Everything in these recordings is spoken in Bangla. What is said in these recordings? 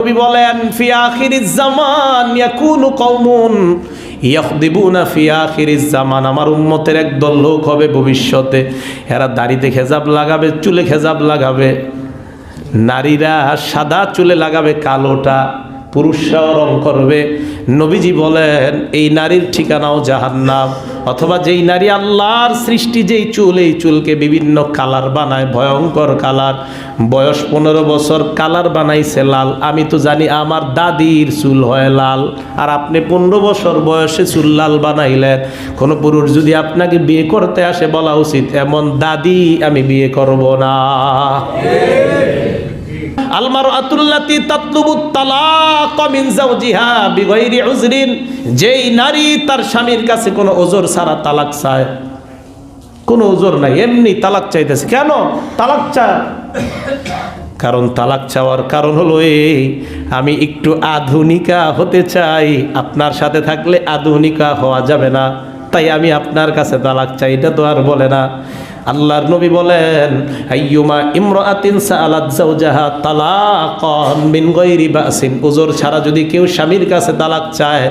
নবী বলেন, ফি আখিরিজ জামান ইয়াকুনু কওমুন ইয়াখদিবুনা ফি আখিরিজ জামান। আমার উম্মতের একদল লোক হবে ভবিষ্যতে। এরা দাড়িতে খেজাব লাগাবে, চুলে খেজাব লাগাবে। নারীরা সাদা চুলে লাগাবে, কালোটা পুরুষরাও রং করবে। নবীজি বলেন, এই নারীর ঠিকানাও জাহান্নাম। অথবা, যেই নারী আল্লাহর সৃষ্টি, যেই চুল, এই চুলকে বিভিন্ন কালার বানায়, ভয়ঙ্কর কালার। বয়স পনেরো বছর, কালার বানাইছে লাল। আমি তো জানি আমার দাদির চুল হয় লাল। আর আপনি পনেরো বছর বয়সে চুল লাল বানাইলেন। কোনো পুরুষ যদি আপনাকে বিয়ে করতে আসে বলা উচিত, এমন দাদি আমি বিয়ে করব না। আলমার আতুল্লাতি যেই নারী তার স্বামীর কাছে কোনো ওজোর ছাড়া তালাক চায়, কোনো ওজোর নাই, এমনি তালাক চাইতেছে। কেন? তালাক চায়। কারণ তালাক চাওয়ার কারণ হলো এই, আমি একটু আধুনিকা হতে চাই, আপনার সাথে থাকলে আধুনিকা হওয়া যাবে না, তাই আমি আপনার কাছে তালাক চাই, এটা তো আর বলে না। আল্লাহর নবী বলেন, আইয়ুমা ইমরাতিন সাআলাত যাওজাহা তালাকান মিন গায়রি বাসিন। উজর ছাড়া যদি কেউ স্বামীর কাছে তালাক চায়,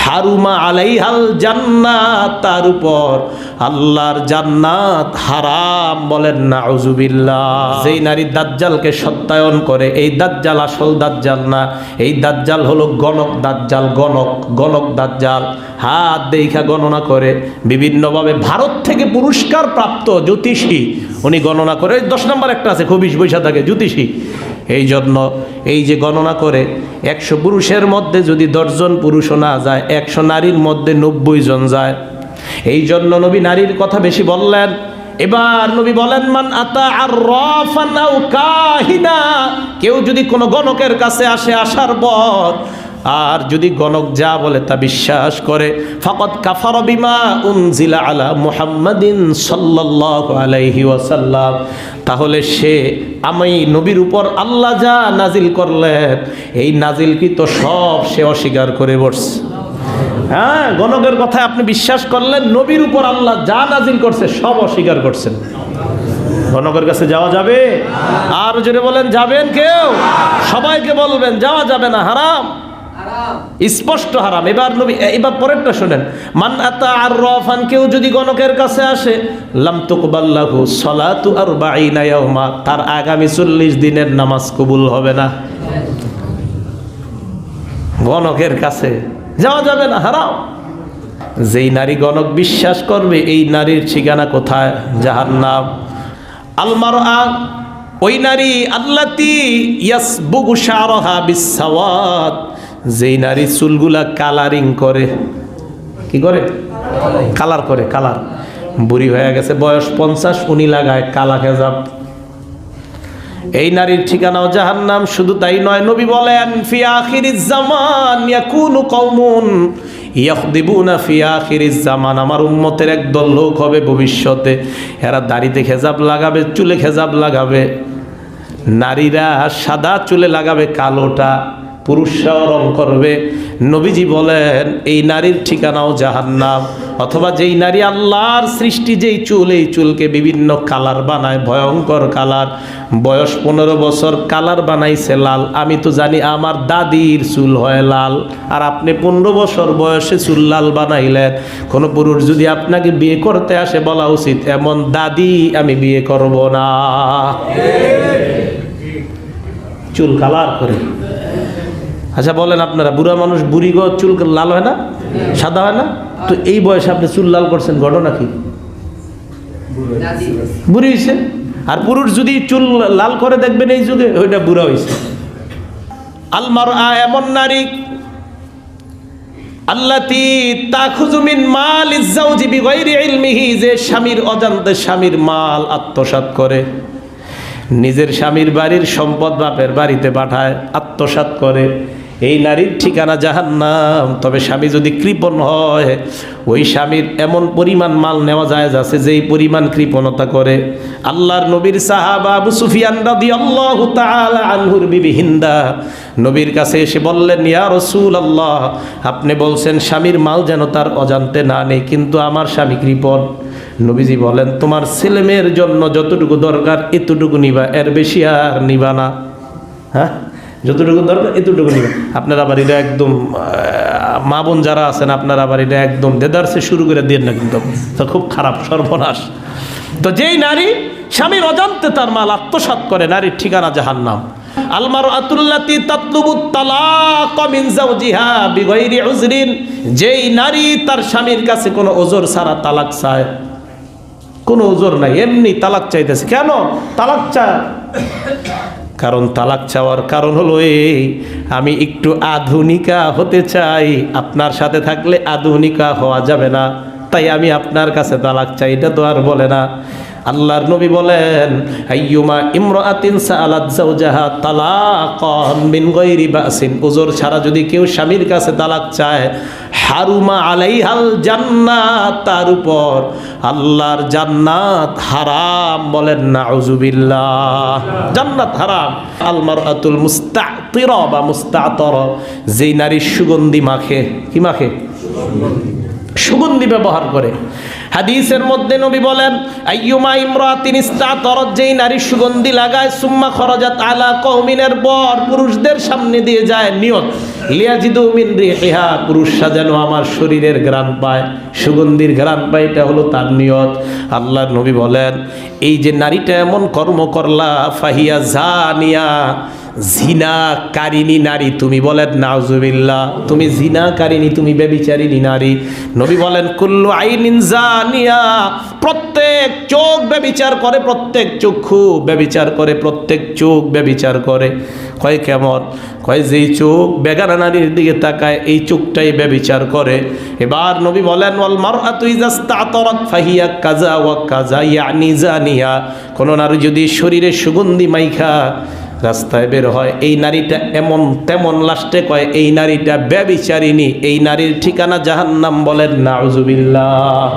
হারুমা আলাইহাল জান্নাত তার উপর। আল্লাহর জান্নাত হারাম বলেন, নাউজুবিল্লাহ। যেই নারী দাজ্জালকে সত্যায়ন করে, এই দাজ্জাল আসল দাজ্জাল না, এই দাজ্জাল হলো গণক দাজ্জাল, গণক গণক দাজ্জাল। হাত দেখা গণনা করে, বিভিন্নভাবে ভারত থেকে পুরস্কার প্রাপ্ত জ্যোতিষী। উনি গণনা করে দশ নম্বর একটা আছে খবিশ বৈশা থাকে, জ্যোতিষী। এই জন্য এই যে গণনা করে, একশো পুরুষের মধ্যে যদি দশজন পুরুষও না যায়, একশো নারীর মধ্যে নব্বই জন যায়। এই জন্য নবী নারীর কথা বেশি বললেন। এবার নবী বলেন, মান আতা আর রফান কাহিনা। কেউ যদি কোনো গণকের কাছে আসে, আসার পর আর যদি গণক যা বলে তা বিশ্বাস করে ফকত কাফার বিমা উনজিলা আলা মুহাম্মাদিন সাল্লাল্লাহু আলাইহি ওয়াসাল্লাম। তাহলে সে, আমি নবীর উপর আল্লাহ যা নাজিল করলেন এই নাজিল কি তো সব সে অস্বীকার করে বসছে। হ্যাঁ গণকের কথায় আপনি বিশ্বাস করলেন, নবীর উপর আল্লাহ যা নাজিল করছে সব অস্বীকার করছেন। গণকের কাছে যাওয়া যাবে? আর জোরে বলেন, যাবেন কেউ? সবাইকে বলবেন, যাওয়া যাবে না, হারাম। স্পষ্ট হারাম। এবার নবী এবার পরেরটা শোনেন। মান আতা আর রফান কেউ যদি গণকের কাছে আসে, লাম তুকবাল্লাহু সলাতু আর বাইনা ইয়াউমা, তার আগামী চল্লিশ দিনের নামাজ কবুল হবে না। গণকের কাছে যাওয়া যাবে না, হারাম। যেই নারী গণক বিশ্বাস করবে, এই নারীর ঠিকানা কোথায়? যাহার নাম আলমার ওই নারী, আল্লাতি ইয়াসবুগু শারহা বিসাওয়াত যেই নারী চুলগুলা কালারিং করে, কি করে? কালার করে কালার বুড়ি হয়ে গেছে, বয়স পঞ্চাশ, উনি লাগায় কালা খেজাব এই নারীর ঠিকানাও যাহার জাহান্নাম, শুধু তাই নয়, নবী বলেন জামান আখিরিজ জামান। আমার উম্মতের একদল লোক হবে ভবিষ্যতে, এরা দাড়িতে খেজাব লাগাবে, চুলে খেজাব লাগাবে। নারীরা সাদা চুলে লাগাবে, কালোটা পুরুষরাও রং করবে। নবীজি বলেন, এই নারীর ঠিকানাও জাহান্নাম। অথবা যেই নারী আল্লাহর সৃষ্টি যেই চুল, এই চুলকে বিভিন্ন কালার বানায়, ভয়ঙ্কর কালার। বয়স পনেরো বছর, কালার বানাইছে লাল। আমি তো জানি আমার দাদির চুল হয় লাল। আর আপনি পনেরো বছর বয়সে চুল লাল বানাইলেন। কোনো পুরুষ যদি আপনাকে বিয়ে করতে আসে, বলা উচিত, এমন দাদি আমি বিয়ে করব না। চুল কালার করে। আচ্ছা বলেন আপনারা, বুড়া মানুষ বুড়ি গো, চুল লাল হয় না? সাদা হয় না? তো এই বয়সে আপনি চুল লাল করছেন, ঘটনা কি? বুড়ি হয়েছে আর পুরুষ যদি চুল লাল করে দেখবেন, এই যুগে ওইটা বুড়া হয়েছে আলমার এমন নারী, আল্লাতি তাখুজুমিন মাল ইজ্জাউজি বিগাইরি ইলমিহি, যে স্বামীর অজান্তে স্বামীর মাল আত্মসাৎ করে। নিজের স্বামীর বাড়ির সম্পদ বাপের বাড়িতে পাঠায়, আত্মসাৎ করে। এই নারীর ঠিকানা জাহান্নাম। তবে স্বামী যদি কৃপণ হয়, ওই স্বামীর এমন পরিমাণ মাল নেওয়া যায় যাচ্ছে যেই পরিমাণ কৃপণতা করে। আল্লাহর নবীর সাহাবা আবু সুফিয়ান রাদিয়াল্লাহু বিবি হিন্দা। নবীর কাছে এসে বললেন, ইয়া রসুল আল্লাহ আপনি বলছেন স্বামীর মাল যেন তার অজান্তে না নেই, কিন্তু আমার স্বামী কৃপণ। নবীজি বলেন, তোমার ছেলেমেয়ের জন্য যতটুকু দরকার, এতটুকু নিবা, এর বেশি আর নিবা না। হ্যাঁ? যতটুকু দরকার এতটুকু নেবেন। আপনার আবার এটা একদম মা বোন যারা আছেন, আপনার আবার এটা একদম দেদারসে শুরু করে দিয়ে না কিন্তু। খুব খারাপ সর্বনাশ। তো যেই নারী স্বামীর অজান্তে তার মাল আত্মসাৎ করে, নারীর ঠিকানা জাহান্নাম। আলমার আতুল্লাতি তাতলুবুত তালাক মিন জাওজিহা উজরিন। যেই নারী তার স্বামীর কাছে কোনো ওজর ছাড়া তালাক চায়, কোনো ওজোর নাই, এমনি তালাক চাইতেছে। কেন? তালাক চায় কারণ তালাক চাওয়ার কারণ হলো এই, আমি একটু আধুনিকা হতে চাই, আপনার সাথে থাকলে আধুনিকা হওয়া যাবে না। তাই আমি আপনার কাছে তালাক চাই, এটা তো আর বলে না। আল্লাহর নবী বলেন, আইয়ুমা ইমরাতিন সাআলাত যাওজাহা তালাকান মিন গায়রি বাসিন। উজর ছাড়া যদি কেউ স্বামীর কাছে তালাক চায় হারুমা আলাইহাল জান্নাত, তার উপর আল্লাহর জান্নাত হারাম বলেন নাউজুবিল্লাহ। জান্নাত হারাম। আল মারআতুল মুস্তাতির বা মুস্তাতর, যেই নারী সুগন্ধি মাখে, কি মাখে? সুগন্ধি ব্যবহার করে। হাদিসের মধ্যে নবী বলেন, আইয়ুমা ইমরাতিন ইস্তাতরত যেই নারী সুগন্ধি লাগায়, সুম্মা খরজাত আলা কওমিনের পর পুরুষদের সামনে দিয়ে যায় নিয়ত। লিয়াজিদু মিন রিহিহা পুরুষরা যেন আমার শরীরের ঘ্রাণ পায়, সুগন্ধির ঘ্রাণ পায়, এটা হলো তার নিয়ত। আল্লাহর নবী বলেন, এই যে নারীটা এমন কর্ম করলা, ফাহিয়া জানিয়া জিনা কারিনী নারী, তুমি বলেন, নাউজুবিল্লাহ তুমি জিনা কারিনী তুমি ব্যবিচারিনী নারী। নবী বলেন, কুল্লু আইনিন জানিয়া প্রত্যেক চোখ ব্যবিচার করে, প্রত্যেক চক্ষু ব্যবিচার করে, প্রত্যেক চোখ ব্যবিচার করে। কয় কেমন? কয় যেই চোখ বেগানা নারীর দিকে তাকায়, এই চোখটাই ব্যবিচার করে। এবার নবী বলেন, ওয়াল মারআতু ইজাস্তাতরাত ফাহিয়া কাজা ওয়া কাজা ইয়ানি জানিয়া। কোন নারী যদি শরীরে সুগন্ধি মাইখা রাস্তায় বের হয়, এই নারীটা এমন তেমন লাস্টে কয়, এই নারীটা ব্যবিচারিণী, এই নারীর ঠিকানা জাহান্নাম বলেন, নাউজুবিল্লাহ।